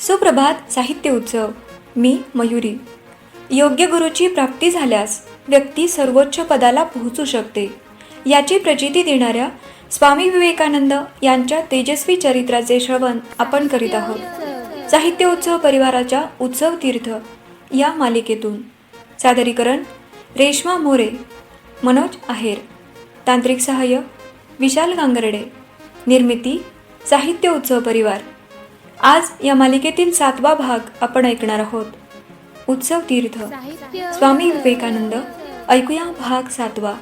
सुप्रभात साहित्य उत्सव. मी मयुरी. योग्य गुरुची प्राप्ती झाल्यास व्यक्ती सर्वोच्च पदाला पोहोचू शकते. याची प्रचिती देणाऱ्या स्वामी विवेकानंद यांच्या तेजस्वी चरित्राचे श्रवण आपण करीत आहोत. साहित्य उत्सव परिवाराच्या उत्सव तीर्थ या मालिकेतून. सादरीकरण रेश्मा मोरे मनोज आहेर. तांत्रिक सहाय्य विशाल गांगरडे. निर्मिती साहित्य उत्सव परिवार. आज या मालिकेतील सातवा भाग आपण ऐकणार आहोत. उत्सव तीर्थ. स्वामी विवेकानंद ऐकूया भाग सातवा.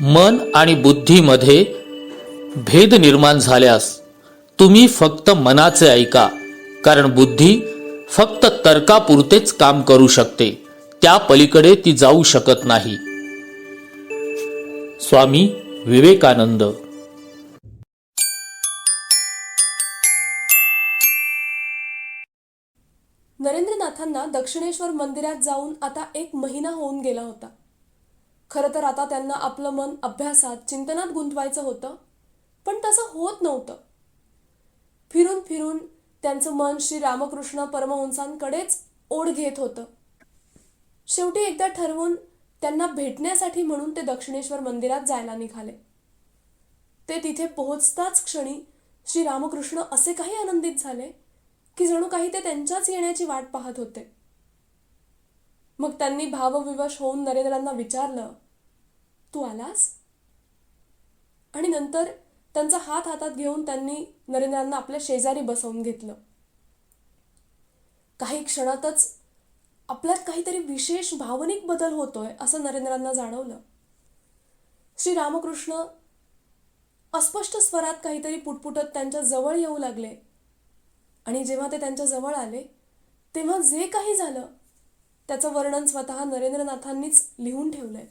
मन आणि बुद्धीमध्ये भेद निर्माण झाल्यास तुम्ही फक्त मनाचे ऐका कारण बुद्धी फक्त तर्कापुरतेच काम करू शकते. त्या पलीकडे ती जाऊ शकत नाही. स्वामी विवेकानंद. नरेंद्रनाथांना दक्षिणेश्वर मंदिरात जाऊन आता एक महिना होऊन गेला होता. खरं तर आता त्यांना आपलं मन अभ्यासात चिंतनात गुंतवायचं होतं पण तसं होत नव्हतं. फिरून फिरून त्यांचं मन श्री रामकृष्ण परमहंसांकडेच ओढ घेत होतं. शेवटी एकदा ठरवून त्यांना भेटण्यासाठी म्हणून ते दक्षिणेश्वर मंदिरात जायला निघाले. ते तिथे पोहोचताच क्षणी श्री रामकृष्ण असे काही आनंदित झाले की जणू काही ते त्यांच्याच येण्याची वाट पाहत होते. मग त्यांनी भावविवश होऊन नरेंद्रांना विचारलं तू आलास? आणि नंतर त्यांचा हात हातात घेऊन त्यांनी नरेंद्रांना आपल्या शेजारी बसवून घेतलं. काही क्षणातच आपल्यात काहीतरी विशेष भावनिक बदल होतोय असं नरेंद्रांना जाणवलं. श्री रामकृष्ण अस्पष्ट स्वरात काहीतरी पुटपुटत त्यांच्या जवळ येऊ लागले. आणि जेव्हा ते त्यांच्या जवळ आले तेव्हा जे काही झालं त्याचं वर्णन स्वतः नरेंद्रनाथांनीच लिहून ठेवलंय.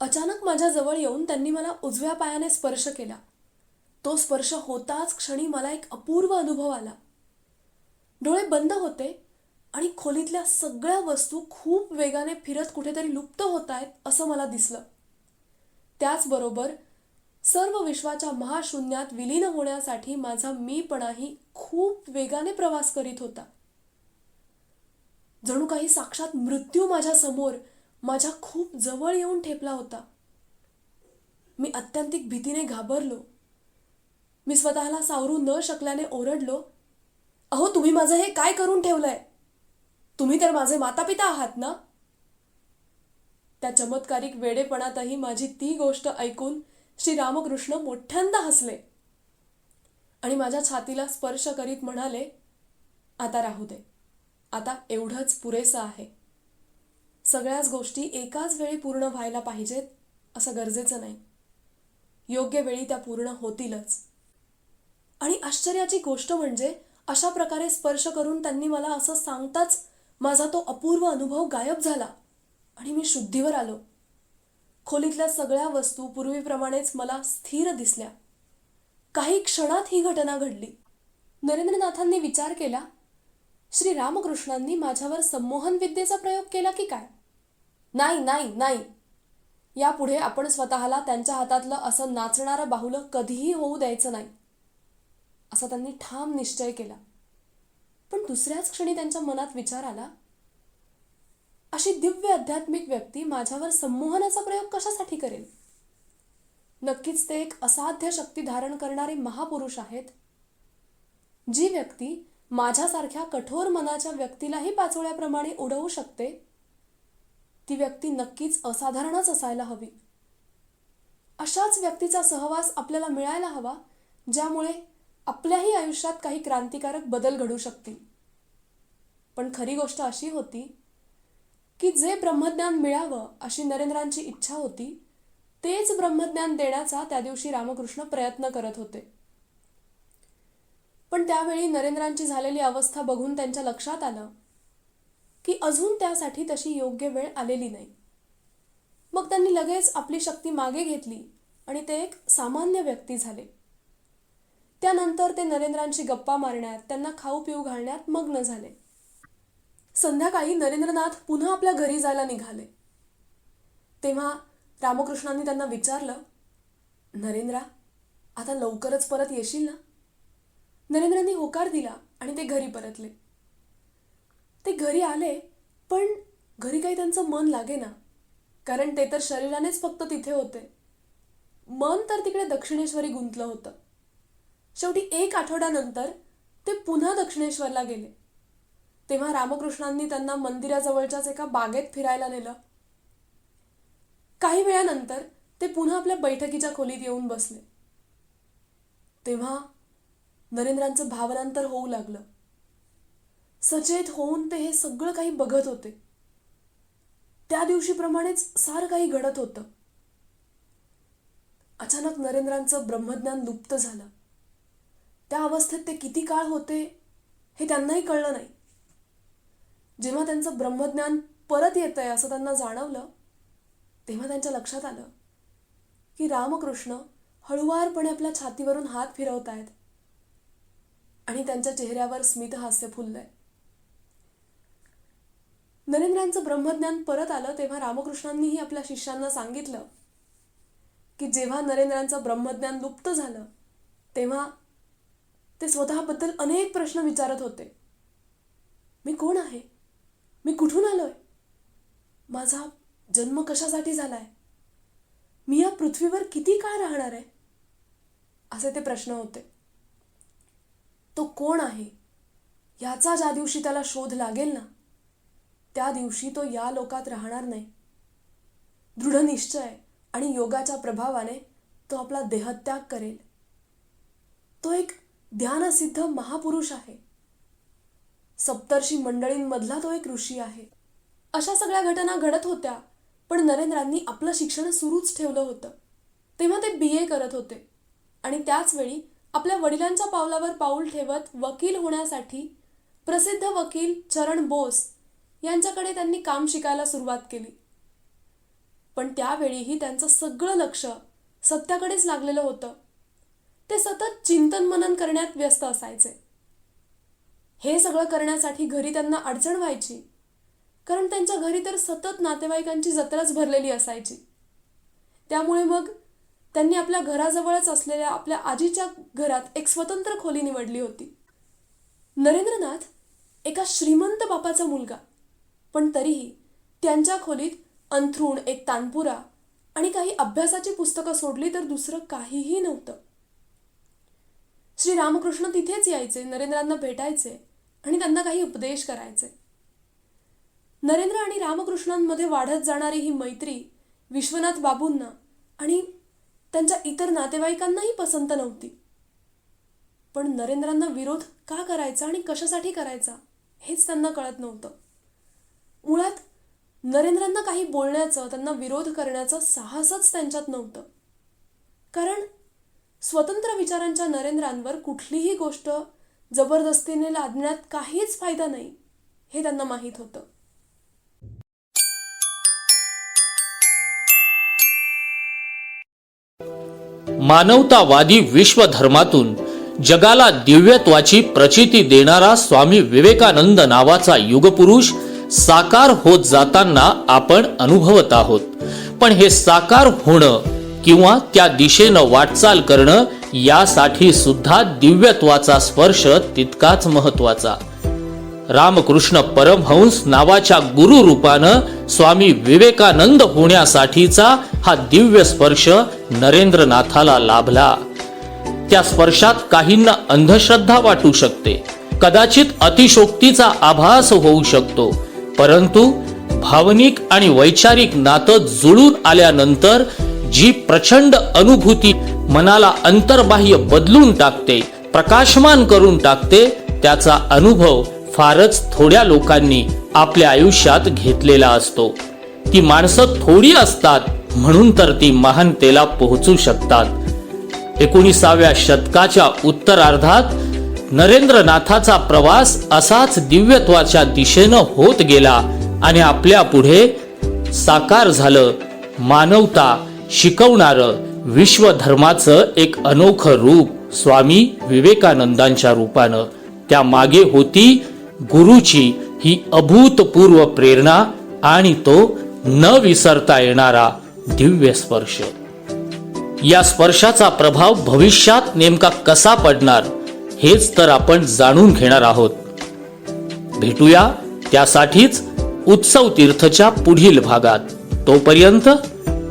अचानक माझ्या जवळ येऊन त्यांनी मला उजव्या पायाने स्पर्श केला. तो स्पर्श होताच क्षणी मला एक अपूर्व अनुभव आला. डोळे बंद होते आणि खोलीतल्या सगळ्या वस्तू खूप वेगाने फिरत कुठेतरी लुप्त होत आहेत असं मला दिसलं. त्याचबरोबर सर्व विश्वाच्या महाशून्यात विलीन होण्यासाठी माझा मीपणाही खूप वेगाने प्रवास करीत होता. जणू काही साक्षात मृत्यू माझ्यासमोर माझ्या खूप जवळ येऊन ठेपला होता. मी अत्यंतिक भीतीने घाबरलो. मी स्वतःला सावरू न शकल्याने ओरडलो अहो तुम्ही माझं हे काय करून ठेवलंय? तुम्ही तर माझे मातापिता आहात ना? त्या चमत्कारिक वेडेपणातही माझी ती गोष्ट ऐकून श्री रामकृष्ण मोठ्यांदा हसले. आणि माझ्या छातीला स्पर्श करीत म्हणाले आता राहू दे. आता एवढंच पुरेसं आहे. सगळ्याच गोष्टी एकाच वेळी पूर्ण व्हायला पाहिजेत असं गरजेचं नाही. योग्य वेळी त्या पूर्ण होतीलच. आणि आश्चर्याची गोष्ट म्हणजे अशा प्रकारे स्पर्श करून त्यांनी मला असं सांगताच माझा तो अपूर्व अनुभव गायब झाला आणि मी शुद्धीवर आलो. खोलीतल्या सगळ्या वस्तू पूर्वीप्रमाणेच मला स्थिर दिसल्या. काही क्षणात ही घटना घडली. नरेंद्रनाथांनी विचार केला श्री रामकृष्णांनी माझ्यावर संमोहन विद्येचा प्रयोग केला की काय? नाही नाही नाही. यापुढे आपण स्वतःला त्यांच्या हातातलं असं नाचणारं बाहुलं कधीही होऊ द्यायचं नाही. असा त्यांनी ठाम निश्चय केला. पण दुसऱ्याच क्षणी त्यांच्या मनात विचार आला अशी दिव्य आध्यात्मिक व्यक्ती माझ्यावर संमोहनाचा प्रयोग कशासाठी करेल? नक्कीच ते एक असाध्य शक्ती धारण करणारे महापुरुष आहेत. जी व्यक्ती माझ्यासारख्या कठोर मनाच्या व्यक्तीलाही पाचोळ्याप्रमाणे उडवू शकते ती व्यक्ती नक्कीच असाधारणच असायला हवी. अशाच व्यक्तीचा सहवास आपल्याला मिळायला हवा ज्यामुळे आपल्याही आयुष्यात काही क्रांतिकारक बदल घडू शकतील. पण खरी गोष्ट अशी होती की जे ब्रह्मज्ञान मिळावं अशी नरेंद्रांची इच्छा होती तेच ब्रह्मज्ञान देण्याचा त्या दिवशी रामकृष्ण प्रयत्न करत होते. पण त्यावेळी नरेंद्रांची झालेली अवस्था बघून त्यांच्या लक्षात आलं की अजून त्यासाठी तशी योग्य वेळ आलेली नाही. मग त्यांनी लगेच आपली शक्ती मागे घेतली आणि ते एक सामान्य व्यक्ती झाले. त्यानंतर ते नरेंद्रांशी गप्पा मारण्यात त्यांना खाऊ पिऊ घालण्यात मग्न झाले. संध्याकाळी नरेंद्रनाथ पुन्हा आपल्या घरी जायला निघाले. तेव्हा रामकृष्णांनी त्यांना विचारलं नरेंद्रा आता लवकरच परत येशील ना? नरेंद्रांनी होकार दिला आणि ते घरी परतले. ते घरी आले पण घरी काही त्यांचं मन लागे ना कारण ते तर शरीरानेच फक्त तिथे होते. मन तर तिकडे दक्षिणेश्वरी गुंतलं होतं. शेवटी एक आठवड्यानंतर ते पुन्हा दक्षिणेश्वरला गेले. तेव्हा रामकृष्णांनी त्यांना मंदिराजवळच्याच एका बागेत फिरायला नेलं. काही वेळानंतर ते पुन्हा आपल्या बैठकीच्या खोलीत येऊन बसले. तेव्हा नरेंद्रांचं भावनांतर होऊ लागलं. सचेत होऊन ते हे सगळं काही बघत होते. त्या दिवशीप्रमाणेच सारं काही घडत होतं. अचानक नरेंद्रांचं ब्रह्मज्ञान लुप्त झालं. त्या अवस्थेत ते किती काळ होते हे त्यांनाही कळलं नाही. जेव्हा त्यांचं ब्रह्मज्ञान परत येत आहे असं त्यांना जाणवलं तेव्हा त्यांच्या लक्षात आलं की रामकृष्ण हळुवारपणे आपल्या छातीवरून हात फिरवत आहेत आणि त्यांच्या चेहऱ्यावर स्मितहास्य फुललंय. नरेंद्रांचं ब्रह्मज्ञान परत आलं तेव्हा रामकृष्णांनीही आपल्या शिष्यांना सांगितलं की जेव्हा नरेंद्रांचं ब्रह्मज्ञान लुप्त झालं तेव्हा ते स्वतःबद्दल अनेक प्रश्न विचारत होते. मी कोण आहे? मी कुठून आलोय? माझा जन्म कशासाठी झालाय? मी या पृथ्वीवर किती काळ राहणार आहे? असे ते प्रश्न होते. तो कोण आहे? याचा ज्या दिवशी त्याला शोध लागेल ना त्या दिवशी तो या लोकात राहणार नाही. दृढ निश्चय आणि योगाच्या प्रभावाने तो आपला देहत्याग करेल. तो एक ध्यानसिद्ध महापुरुष आहे. सप्तर्षी मंडळींमधला तो एक ऋषी आहे. अशा सगळ्या घटना घडत होत्या पण नरेंद्रांनी आपलं शिक्षण सुरूच ठेवलं होतं. तेव्हा ते बी ए करत होते आणि त्याच वेळी आपल्या वडिलांच्या पावलावर पाऊल ठेवत वकील होण्यासाठी प्रसिद्ध वकील चरण बोस यांच्याकडे त्यांनी काम शिकायला सुरुवात केली. पण त्यावेळीही त्यांचं सगळं लक्ष सत्याकडेच लागलेलं होतं. ते सतत चिंतन मनन करण्यात व्यस्त असायचे. हे सगळं करण्यासाठी घरी त्यांना अडचण व्हायची. कारण त्यांच्या घरी तर सतत नातेवाईकांची जत्राच भरलेली असायची. त्यामुळे मग त्यांनी आपल्या घराजवळच असलेल्या आपल्या आजीच्या घरात एक स्वतंत्र खोली निवडली होती. नरेंद्रनाथ एका श्रीमंत बापाचा मुलगा. पण तरीही त्यांच्या खोलीत अंथरूण एक तानपुरा आणि काही अभ्यासाची पुस्तकं सोडली तर दुसरं काहीही नव्हतं. श्री रामकृष्ण तिथेच यायचे नरेंद्रांना भेटायचे. आणि त्यांना काही उपदेश करायचे. नरेंद्र आणि रामकृष्णांमध्ये वाढत जाणारी ही मैत्री विश्वनाथ बाबूंना आणि त्यांच्या इतर नातेवाईकांनाही पसंत नव्हती. पण नरेंद्रांना विरोध का करायचा आणि कशासाठी करायचा हेच त्यांना कळत नव्हतं. मुळात नरेंद्रांना काही बोलण्याचं त्यांना विरोध करण्याचं साहसच त्यांच्यात नव्हतं. कारण स्वतंत्र विचारांच्या नरेंद्रांवर कुठलीही गोष्ट जबरदस्तीने लादण्यात काहीच फायदा नाही हे त्यांना माहीत होतं. मानवतावादी विश्वधर्मातून जगाला दिव्यत्वाची प्रचिती देणारा स्वामी विवेकानंद नावाचा युगपुरुष साकार होत जाताना आपण अनुभवत आहोत. पण हे साकार होणं किंवा त्या दिशेनं वाटचाल करणं यासाठी सुद्धा दिव्यत्वाचा स्पर्श तितकाच महत्त्वाचा. रामकृष्ण परमहंस नावाच्या गुरु रूपानं स्वामी विवेकानंद होण्यासाठीचा हा दिव्य स्पर्श नरेंद्रनाथाला लाभला. त्या स्पर्शात काहींना अंधश्रद्धा वाटू शकते. कदाचित अतिशोक्तीचा आभास होऊ शकतो. परंतु भावनिक आणि वैचारिक नातं जुळून आल्यानंतर जी प्रचंड अनुभूती मनाला अंतर्बाह्य बदलून टाकते प्रकाशमान करून टाकते त्याचा अनुभव फारच थोड्या लोकांनी आपल्या आयुष्यात घेतलेला असतो. ती माणसं थोडी असतात म्हणून तर ती महानतेला पोहोचू शकतात. एकोणीसाव्या शतकाच्या उत्तरार्धात नरेंद्रनाथाचा प्रवास असाच दिव्यत्वाच्या दिशेनं होत गेला आणि आपल्या पुढे साकार झालं मानवता शिकवणारं विश्वधर्माचं एक अनोखं रूप स्वामी विवेकानंदांच्या रूपानं त्या मागे होती गुरुची ही अभूतपूर्व प्रेरणा आणि तो न विसरता येणारा दिव्य स्पर्श. या स्पर्शाचा प्रभाव भविष्यात नेमका कसा पडणार हेच तर आपण जाणून घेणार आहोत. भेटूया त्यासाठीच उत्सव तीर्थच्या पुढील भागात. तोपर्यंत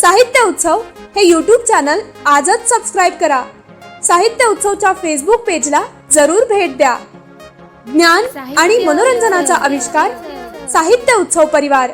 साहित्य उत्सव हे यूट्यूब चॅनल आजच सबस्क्राईब करा. साहित्य उत्सवच्या फेसबुक पेजला जरूर भेट द्या. ज्ञान आणि मनोरंजनाचा आविष्कार साहित्य उत्सव परिवार.